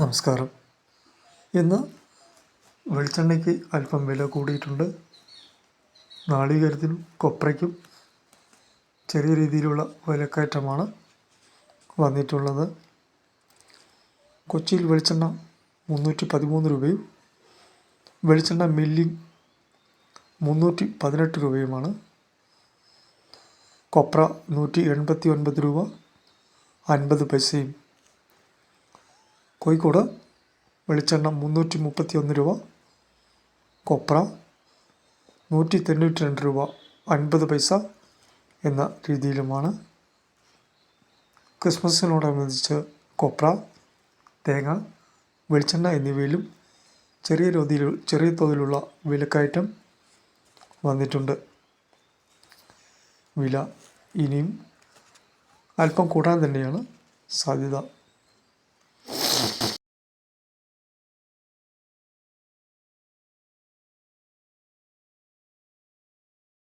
നമസ്കാരം. ഇന്ന് വെളിച്ചെണ്ണയ്ക്ക് അല്പം വില കൂടിയിട്ടുണ്ട്. നാളികേരത്തിനും കൊപ്രയ്ക്കും ചെറിയ രീതിയിലുള്ള വിലക്കയറ്റമാണ് വന്നിട്ടുള്ളത്. കൊച്ചിയിൽ വെളിച്ചെണ്ണ മുന്നൂറ്റി പതിമൂന്ന് രൂപയും വെളിച്ചെണ്ണ മില്ലിംഗ് മുന്നൂറ്റി പതിനെട്ട് രൂപയുമാണ്. കൊപ്ര നൂറ്റി എൺപത്തി ഒൻപത് രൂപ അൻപത് പൈസയും കോഴിക്കോട് വെളിച്ചെണ്ണ മുന്നൂറ്റി മുപ്പത്തി ഒന്ന് രൂപ കൊപ്ര നൂറ്റി തൊണ്ണൂറ്റി രണ്ട് രൂപ അൻപത് പൈസ എന്ന രീതിയിലുമാണ്. ക്രിസ്മസിനോടനുബന്ധിച്ച് കൊപ്ര തേങ്ങ വെളിച്ചെണ്ണ എന്നിവയിലും ചെറിയ രീതിയിൽ ചെറിയ തോതിലുള്ള വിലക്കയറ്റം വന്നിട്ടുണ്ട്. വില ഇനിയും അല്പം കൂടാൻ തന്നെയാണ് സാധ്യത.